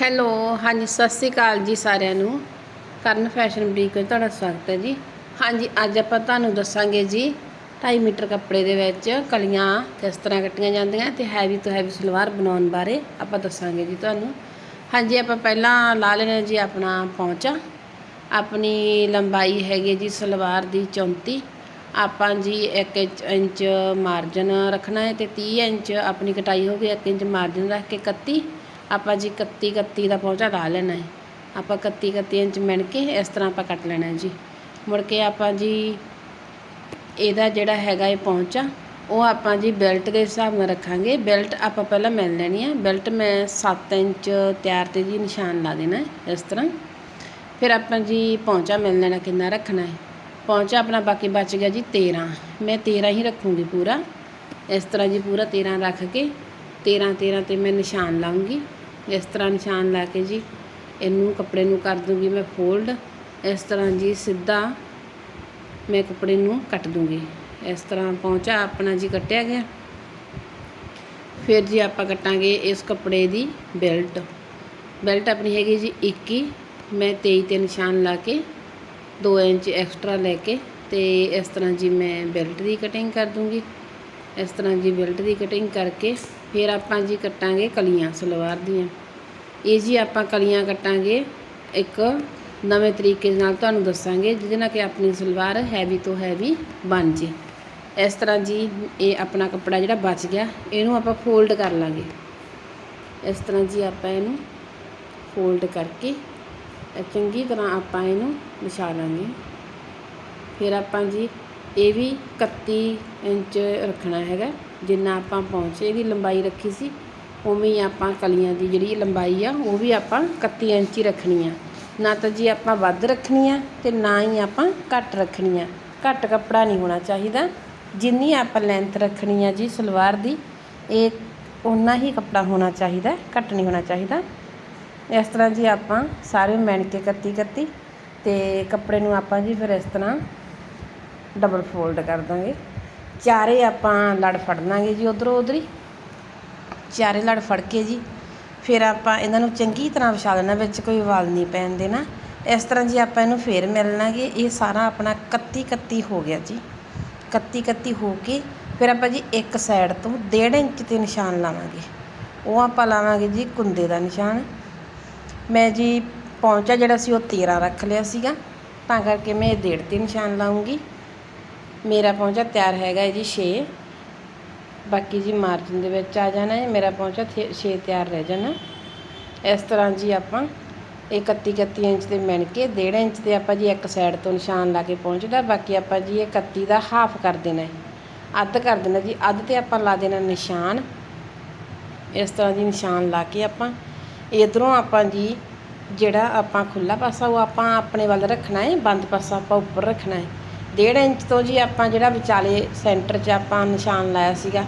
Hello, ਹਾਂਜੀ, ਸਤਿ ਸ਼੍ਰੀ ਅਕਾਲ ਜੀ ਸਾਰਿਆਂ ਨੂੰ। ਕਰਨ ਫੈਸ਼ਨ ਬਰੀਕ ਵਿੱਚ ਤੁਹਾਡਾ ਸਵਾਗਤ ਹੈ ਜੀ। ਹਾਂਜੀ, ਅੱਜ ਆਪਾਂ ਤੁਹਾਨੂੰ ਦੱਸਾਂਗੇ ਜੀ 2.5 ਮੀਟਰ ਕੱਪੜੇ ਦੇ ਵਿੱਚ ਕਲੀਆਂ ਕਿਸ ਤਰ੍ਹਾਂ ਕੱਟੀਆਂ ਜਾਂਦੀਆਂ ਤੇ ਹੈਵੀ ਤੋਂ ਹੈਵੀ ਸਲਵਾਰ ਬਣਾਉਣ ਬਾਰੇ ਆਪਾਂ ਦੱਸਾਂਗੇ ਜੀ ਤੁਹਾਨੂੰ। ਹਾਂਜੀ, ਆਪਾਂ ਪਹਿਲਾਂ ਲਾ ਲੈਣਾ ਜੀ ਆਪਣਾ ਪੌਂਚਾ। ਆਪਣੀ ਲੰਬਾਈ ਹੈਗੀ ਜੀ ਸਲਵਾਰ ਦੀ 34 ਆਪਾਂ ਜੀ 1 ਇੰਚ ਮਾਰਜਨ ਰੱਖਣਾ ਹੈ ਤੇ 30 ਇੰਚ ਆਪਣੀ ਕਟਾਈ ਹੋ ਗਈ 1 ਇੰਚ ਮਾਰਜਨ ਰੱਖ ਕੇ 31 ਆਪਾਂ ਜੀ 31 31 ਦਾ ਪਹੁੰਚਾ ਲਾ ਲੈਣਾ ਹੈ ਆਪਾਂ 31 31 ਇੰਚ ਮਿਣ ਕੇ ਇਸ ਤਰ੍ਹਾਂ ਆਪਾਂ ਕੱਟ ਲੈਣਾ ਜੀ। ਮੁੜ ਕੇ ਆਪਾਂ ਜੀ ਇਹਦਾ ਜਿਹੜਾ ਹੈਗਾ ਇਹ ਪਹੁੰਚਾ ਉਹ ਆਪਾਂ ਜੀ ਬੈਲਟ ਦੇ ਹਿਸਾਬ ਨਾਲ ਰੱਖਾਂਗੇ। ਬੈਲਟ ਆਪਾਂ ਪਹਿਲਾਂ ਮਿਲ ਲੈਣੀ ਹੈ ਬੈਲਟ ਮੈਂ 7 ਇੰਚ ਤਿਆਰ ਤੇ ਜੀ ਨਿਸ਼ਾਨ ਲਾ ਦੇਣਾ ਇਸ ਤਰ੍ਹਾਂ। ਫਿਰ ਆਪਾਂ ਜੀ ਪਹੁੰਚਾ ਮਿਲ ਲੈਣਾ ਕਿੰਨਾ ਰੱਖਣਾ ਹੈ? ਪਹੁੰਚਾ ਆਪਣਾ ਬਾਕੀ ਬਚ ਗਿਆ ਜੀ 13 ਮੈਂ 13 ਹੀ ਰੱਖੂੰਗੀ ਪੂਰਾ। ਇਸ ਤਰ੍ਹਾਂ ਜੀ ਪੂਰਾ 13 ਰੱਖ ਕੇ 13 13 ਤੇ ਮੈਂ ਨਿਸ਼ਾਨ ਲਾਉਂਗੀ ਇਸ ਤਰ੍ਹਾਂ ਨਿਸ਼ਾਨ ਲਾ ਕੇ ਜੀ ਇਹਨੂੰ ਕੱਪੜੇ ਨੂੰ ਕਰ ਦੂੰਗੀ ਮੈਂ ਫੋਲਡ ਇਸ ਤਰ੍ਹਾਂ ਜੀ ਸਿੱਧਾ ਮੈਂ ਕੱਪੜੇ ਨੂੰ ਕੱਟ ਦੂੰਗੀ। ਇਸ ਤਰ੍ਹਾਂ ਪਹੁੰਚਾ ਆਪਣਾ ਜੀ ਕੱਟਿਆ ਗਿਆ। ਫਿਰ ਜੀ ਆਪਾਂ ਕੱਟਾਂਗੇ ਇਸ ਕੱਪੜੇ ਦੀ ਬੈਲਟ ਬੈਲਟ ਆਪਣੀ ਹੈਗੀ ਜੀ 21 ਮੈਂ 23 ਤੇ ਨਿਸ਼ਾਨ ਲਾ ਕੇ 2 ਇੰਚ ਐਕਸਟਰਾ ਲੈ ਕੇ ਤੇ ਇਸ ਤਰ੍ਹਾਂ ਜੀ ਮੈਂ ਬੈਲਟ ਦੀ ਕਟਿੰਗ ਕਰ ਦੂੰਗੀ। ਇਸ ਤਰ੍ਹਾਂ ਜੀ ਬੈਲਟ ਦੀ ਕਟਿੰਗ ਕਰਕੇ ਫਿਰ ਆਪਾਂ ਜੀ ਕੱਟਾਂਗੇ ਕਲੀਆਂ ਸਲਵਾਰ ਦੀਆਂ। ਇਹ ਜੀ ਆਪਾਂ ਕਲੀਆਂ ਕੱਟਾਂਗੇ। ਇੱਕ ਨਵੇਂ ਤਰੀਕੇ ਨਾਲ ਤੁਹਾਨੂੰ ਦੱਸਾਂਗੇ, ਜਿਹਦੇ ਨਾਲ ਕਿ ਆਪਣੀ ਸਲਵਾਰ ਹੈਵੀ ਤੋਂ ਹੈਵੀ ਬਣ ਜੇ। ਇਸ ਤਰ੍ਹਾਂ ਜੀ ਇਹ ਆਪਣਾ ਕੱਪੜਾ ਜਿਹੜਾ ਬਚ ਗਿਆ, ਇਹਨੂੰ ਆਪਾਂ ਫੋਲਡ ਕਰ ਲਾਂਗੇ। ਇਸ ਤਰ੍ਹਾਂ ਜੀ ਆਪਾਂ ਇਹਨੂੰ ਫੋਲਡ ਕਰਕੇ ਚੰਗੀ ਤਰ੍ਹਾਂ ਆਪਾਂ ਇਹਨੂੰ ਵਿਛਾ ਲਾਂਗੇ। ਫਿਰ ਆਪਾਂ ਜੀ ਇਹ ਵੀ 31 ਇੰਚ ਰੱਖਣਾ ਹੈਗਾ। ਜਿੰਨਾ ਆਪਾਂ ਪਹੁੰਚੇ ਦੀ ਲੰਬਾਈ ਰੱਖੀ ਸੀ, ਉਵੇਂ ਹੀ ਆਪਾਂ ਕਲੀਆਂ ਦੀ ਜਿਹੜੀ ਲੰਬਾਈ ਆ, ਉਹ ਵੀ ਆਪਾਂ 31 ਇੰਚ ਹੀ ਰੱਖਣੀ ਆ। ਨਾ ਤਾਂ ਜੀ ਆਪਾਂ ਵੱਧ ਰੱਖਣੀ ਆ ਤੇ ਨਾ ਹੀ ਆਪਾਂ ਘੱਟ ਰੱਖਣੀ ਆ। ਘੱਟ ਕੱਪੜਾ ਨਹੀਂ ਹੋਣਾ ਚਾਹੀਦਾ। ਜਿੰਨੀ ਆਪਾਂ ਲੈਂਥ ਰੱਖਣੀ ਆ ਜੀ ਸਲਵਾਰ ਦੀ, ਇਹ ਉਨਾ ਹੀ ਕੱਪੜਾ ਹੋਣਾ ਚਾਹੀਦਾ, ਘੱਟ ਨਹੀਂ ਹੋਣਾ ਚਾਹੀਦਾ। ਇਸ ਤਰ੍ਹਾਂ ਜੀ ਆਪਾਂ ਸਾਰੇ ਮੈਨ ਕੇ 31 31 ਤੇ ਕੱਪੜੇ ਨੂੰ ਆਪਾਂ ਜੀ ਫਿਰ ਇਸ ਤਰ੍ਹਾਂ ਡਬਲ ਫੋਲਡ ਕਰ ਦਾਂਗੇ। ਚਾਰੇ ਆਪਾਂ ਲੜ ਫੜ ਲਾਂਗੇ ਜੀ ਉਧਰੋਂ ਉਧਰੀ। ਚਾਰੇ ਲੜ ਫੜ ਕੇ ਜੀ। ਫਿਰ ਆਪਾਂ ਇਹਨਾਂ ਨੂੰ ਚੰਗੀ ਤਰ੍ਹਾਂ ਵਿਛਾ ਲੈਣਾ, ਵਿੱਚ ਕੋਈ ਵਾਲ ਨਹੀਂ ਪੈਣ ਦੇਣਾ। ਇਸ ਤਰ੍ਹਾਂ ਜੀ ਆਪਾਂ ਇਹਨੂੰ ਫੇਰ ਮਿਲ ਲਾਂਗੇ। ਇਹ ਸਾਰਾ ਆਪਣਾ 31 31 ਹੋ ਗਿਆ ਜੀ। 31 31 ਹੋ ਕੇ ਫਿਰ ਆਪਾਂ ਜੀ ਇੱਕ ਸਾਈਡ ਤੋਂ 1.5 ਇੰਚ ਤੇ ਨਿਸ਼ਾਨ ਲਾਵਾਂਗੇ। ਉਹ ਆਪਾਂ ਲਾਵਾਂਗੇ ਜੀ ਕੁੰਦੇ ਦਾ ਨਿਸ਼ਾਨ। ਮੈਂ ਜੀ ਪੌਂਚਾ ਜਿਹੜਾ ਸੀ ਉਹ 13 ਰੱਖ ਲਿਆ ਸੀਗਾ। ਤਾਂ ਕਰਕੇ ਮੈਂ ਇਹ ਡੇਢ ਤੇ ਨਿਸ਼ਾਨ ਲਾਉਂਗੀ। ਮੇਰਾ ਪਹੁੰਚਾ ਤਿਆਰ ਹੈਗਾ ਹੈ ਜੀ 6 ਬਾਕੀ ਜੀ ਮਾਰਜਨ ਦੇ ਵਿੱਚ ਆ ਜਾਣਾ ਹੈ ਮੇਰਾ ਪੌਂਚਾ 6 ਤਿਆਰ ਰਹਿ ਜਾਣਾ। ਇਸ ਤਰ੍ਹਾਂ ਜੀ ਆਪਾਂ ਇਹ 31 31 ਇੰਚ ਤੇ ਮਿਣ ਕੇ 1.5 ਇੰਚ ਤੇ ਆਪਾਂ ਜੀ ਇੱਕ ਸਾਈਡ ਤੋਂ ਨਿਸ਼ਾਨ ਲਾ ਕੇ ਪਹੁੰਚਦਾ, ਬਾਕੀ ਆਪਾਂ ਜੀ ਇਹ 31 ਦਾ ਹਾਫ ਕਰ ਦੇਣਾ ਹੈ ਅੱਧ ਕਰ ਦੇਣਾ ਜੀ, ਅੱਧ ਤੇ ਆਪਾਂ ਲਾ ਦੇਣਾ ਨਿਸ਼ਾਨ। ਇਸ ਤਰ੍ਹਾਂ ਜੀ ਨਿਸ਼ਾਨ ਲਾ ਕੇ ਆਪਾਂ ਇਧਰੋਂ ਆਪਾਂ ਜੀ ਜਿਹੜਾ ਆਪਾਂ ਖੁੱਲਾ ਪਾਸਾ ਉਹ ਆਪਾਂ ਆਪਣੇ ਵੱਲ ਰੱਖਣਾ ਹੈ, ਬੰਦ ਪਾਸਾ ਆਪਾਂ ਉੱਪਰ ਰੱਖਣਾ ਹੈ। ਡੇਢ ਇੰਚ ਤੋਂ ਜੀ ਆਪਾਂ ਜਿਹੜਾ ਵਿਚਾਲੇ ਸੈਂਟਰ 'ਚ ਆਪਾਂ ਨਿਸ਼ਾਨ ਲਾਇਆ ਸੀਗਾ,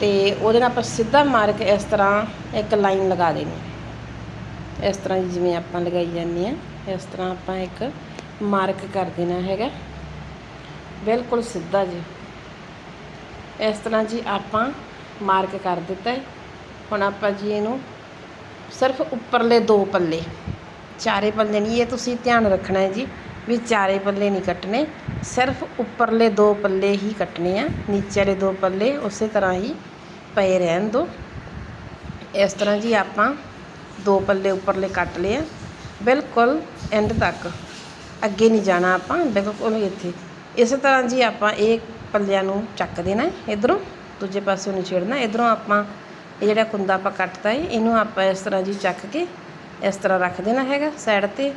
ਤੇ ਉਹਦੇ ਨਾਲ ਆਪਾਂ ਸਿੱਧਾ ਮਾਰ ਕੇ ਇਸ ਤਰ੍ਹਾਂ ਇੱਕ ਲਾਈਨ ਲਗਾ ਦੇਣੀ ਇਸ ਤਰ੍ਹਾਂ ਜਿਵੇਂ ਆਪਾਂ ਲਗਾਈ ਜਾਂਦੇ ਆ ਇਸ ਤਰ੍ਹਾਂ ਆਪਾਂ ਇੱਕ ਮਾਰਕ ਕਰ ਦੇਣਾ ਹੈਗਾ। ਬਿਲਕੁਲ ਸਿੱਧਾ ਜੀ। ਇਸ ਤਰ੍ਹਾਂ ਜੀ ਆਪਾਂ ਮਾਰਕ ਕਰ ਦਿੱਤਾ ਹੈ। ਹੁਣ ਆਪਾਂ ਜੀ ਇਹਨੂੰ ਸਿਰਫ ਉੱਪਰਲੇ ਦੋ ਪੱਲੇ, ਚਾਰੇ ਪੱਲੇ ਨਹੀਂ, ਇਹ ਤੁਸੀਂ ਧਿਆਨ ਰੱਖਣਾ ਹੈ ਜੀ ਵੀ ਚਾਰੇ ਪੱਲੇ ਨਹੀਂ ਕੱਟਣੇ। ਸਿਰਫ ਉੱਪਰਲੇ ਦੋ ਪੱਲੇ ਹੀ ਕੱਟਣੇ ਆ ਨੀਚੇ ਵਾਲੇ ਦੋ ਪੱਲੇ ਉਸੇ ਤਰ੍ਹਾਂ ਹੀ ਪਏ ਰਹਿਣ ਦੋ। ਇਸ ਤਰ੍ਹਾਂ ਜੀ ਆਪਾਂ ਦੋ ਪੱਲੇ ਉੱਪਰਲੇ ਕੱਟ ਲਏ ਆ। ਬਿਲਕੁਲ ਐਂਡ ਤੱਕ। ਅੱਗੇ ਨਹੀਂ ਜਾਣਾ ਆਪਾਂ, ਬਿਲਕੁਲ ਇੱਥੇ। ਇਸੇ ਤਰ੍ਹਾਂ ਜੀ ਆਪਾਂ ਇਹ ਪੱਲਿਆਂ ਨੂੰ ਚੱਕ ਦੇਣਾ ਇਧਰੋਂ, ਦੂਜੇ ਪਾਸੇ ਨੂੰ ਛੇੜਨਾ। ਇਧਰੋਂ ਆਪਾਂ ਇਹ ਜਿਹੜਾ ਕੁੰਦਾ ਆਪਾਂ ਕੱਟਤਾ ਹੈ ਇਹਨੂੰ ਆਪਾਂ ਇਸ ਤਰ੍ਹਾਂ ਜੀ ਚੱਕ ਕੇ ਇਸ ਤਰ੍ਹਾਂ ਰੱਖ ਦੇਣਾ ਹੈਗਾ ਸਾਈਡ ਤੇ।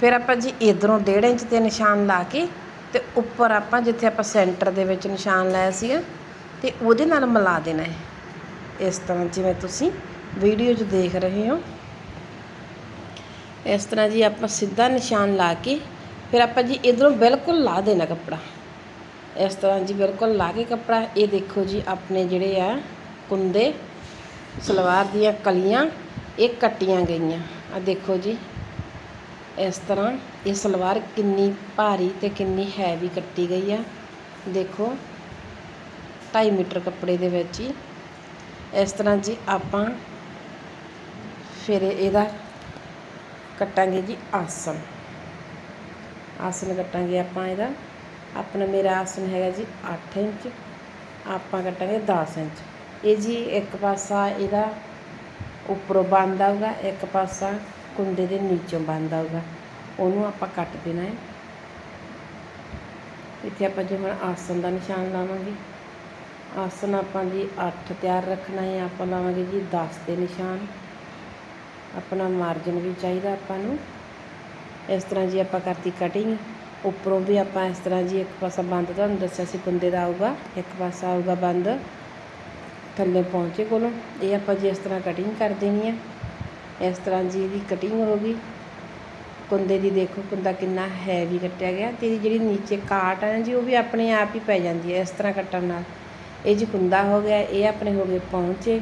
ਫਿਰ ਆਪਾਂ ਜੀ ਇਧਰੋਂ 1.5 ਇੰਚ ਤੇ ਨਿਸ਼ਾਨ ਲਾ ਕੇ ਤੇ ਉੱਪਰ ਆਪਾਂ ਜਿੱਥੇ ਆਪਾਂ ਸੈਂਟਰ ਦੇ ਵਿੱਚ ਨਿਸ਼ਾਨ ਲਾਇਆ ਸੀਗਾ ਤੇ ਉਹਦੇ ਨਾਲ ਮਿਲਾ ਦੇਣਾ ਹੈ। ਇਸ ਤਰ੍ਹਾਂ ਜਿਵੇਂ ਤੁਸੀਂ ਵੀਡੀਓ 'ਚ ਦੇਖ ਰਹੇ ਹੋ। ਇਸ ਤਰ੍ਹਾਂ ਜੀ ਆਪਾਂ ਸਿੱਧਾ ਨਿਸ਼ਾਨ ਲਾ ਕੇ, ਫਿਰ ਆਪਾਂ ਜੀ ਇਧਰੋਂ ਬਿਲਕੁਲ ਲਾ ਦੇਣਾ ਕੱਪੜਾ। ਇਸ ਤਰ੍ਹਾਂ ਜੀ ਬਿਲਕੁਲ ਲਾ ਕੇ ਕੱਪੜਾ, ਇਹ ਦੇਖੋ ਜੀ ਆਪਣੇ ਜਿਹੜੇ ਆ ਕੁੰਦੇ, ਸਲਵਾਰ ਦੀਆਂ ਕਲੀਆਂ, ਇਹ ਕੱਟੀਆਂ ਗਈਆਂ। ਆ ਦੇਖੋ ਜੀ ਇਸ ਤਰ੍ਹਾਂ ਇਹ ਸਲਵਾਰ ਕਿੰਨੀ ਭਾਰੀ ਅਤੇ ਕਿੰਨੀ ਹੈਵੀ ਕੱਟੀ ਗਈ ਆ। ਦੇਖੋ, ਢਾਈ ਮੀਟਰ ਕੱਪੜੇ ਦੇ ਵਿੱਚ ਹੀ। ਇਸ ਤਰ੍ਹਾਂ ਜੀ ਆਪਾਂ ਫਿਰ ਇਹਦਾ ਕੱਟਾਂਗੇ ਜੀ ਆਸਨ। ਆਸਨ ਕੱਟਾਂਗੇ ਆਪਾਂ ਇਹਦਾ। ਆਪਣਾ ਮੇਰਾ ਆਸਨ ਹੈਗਾ ਜੀ 8 ਇੰਚ। ਆਪਾਂ ਕੱਟਾਂਗੇ 10 ਇੰਚ। ਇਹ ਜੀ ਇੱਕ ਪਾਸਾ ਇਹਦਾ ਉੱਪਰੋਂ ਬੰਦ ਆਊਗਾ ਇੱਕ ਪਾਸਾ ਕੁੰਡੇ ਦੇ ਨੀਚੋਂ ਬੰਦ ਆਊਗਾ ਉਹਨੂੰ ਆਪਾਂ ਕੱਟ ਦੇਣਾ ਹੈ। ਇੱਥੇ ਆਪਾਂ ਜੋ ਹੁਣ ਆਸਨ ਦਾ ਨਿਸ਼ਾਨ ਲਾਵਾਂਗੇ। ਆਸਨ ਆਪਾਂ ਜੀ 8 ਤਿਆਰ ਰੱਖਣਾ ਹੈ। ਆਪਾਂ ਲਾਵਾਂਗੇ ਜੀ 10 ਦੇ ਨਿਸ਼ਾਨ। ਆਪਣਾ ਮਾਰਜਨ ਵੀ ਚਾਹੀਦਾ ਆਪਾਂ ਨੂੰ। ਇਸ ਤਰ੍ਹਾਂ ਜੀ ਆਪਾਂ ਕਰਤੀ ਕਟਿੰਗ ਉੱਪਰੋਂ ਵੀ ਆਪਾਂ ਇਸ ਤਰ੍ਹਾਂ ਜੀ ਇੱਕ ਪਾਸਾ ਬੰਦ, ਤੁਹਾਨੂੰ ਦੱਸਿਆ ਸੀ ਕੁੰਦੇ ਦਾ ਆਊਗਾ। ਇੱਕ ਪਾਸਾ ਆਊਗਾ ਬੰਦ। ਥੱਲੇ ਪਹੁੰਚੇ ਕੋਲੋਂ। ਇਹ ਆਪਾਂ ਜੀ ਇਸ ਤਰ੍ਹਾਂ ਕਟਿੰਗ ਕਰ ਦੇਣੀ ਹੈ। ਇਸ ਤਰ੍ਹਾਂ ਜੀ ਇਹਦੀ ਕਟਿੰਗ ਹੋ ਗਈ। ਕੁੰਦੇ ਦੀ ਦੇਖੋ ਕੁੰਦਾ ਕਿੰਨਾ ਹੈਵੀ ਕੱਟਿਆ ਗਿਆ ਤੇ ਇਹਦੀ ਜਿਹੜੀ ਨੀਚੇ ਕਾਟ ਹੈ ਨਾ ਜੀ, ਉਹ ਵੀ ਆਪਣੇ ਆਪ ਹੀ ਪੈ ਜਾਂਦੀ ਹੈ ਇਸ ਤਰ੍ਹਾਂ ਕੱਟਣ ਨਾਲ। ਇਹ ਜੀ ਕੁੰਦਾ ਹੋ ਗਿਆ, ਇਹ ਆਪਣੇ ਹੋ ਗਏ ਪਹੁੰਚੇ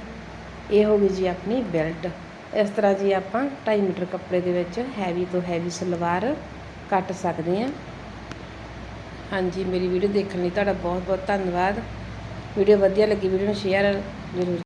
ਇਹ ਹੋ ਗਈ ਜੀ ਆਪਣੀ ਬੈਲਟ ਇਸ ਤਰ੍ਹਾਂ ਜੀ ਆਪਾਂ 2.5 ਮੀਟਰ ਕੱਪੜੇ ਦੇ ਵਿੱਚ ਹੈਵੀ ਤੋਂ ਹੈਵੀ ਸਲਵਾਰ ਕੱਟ ਸਕਦੇ ਹਾਂ। ਹਾਂਜੀ, ਮੇਰੀ ਵੀਡੀਓ ਦੇਖਣ ਲਈ ਤੁਹਾਡਾ ਬਹੁਤ ਬਹੁਤ ਧੰਨਵਾਦ। ਵੀਡੀਓ ਵਧੀਆ ਲੱਗੀ, ਵੀਡੀਓ ਨੂੰ ਸ਼ੇਅਰ ਜ਼ਰੂਰ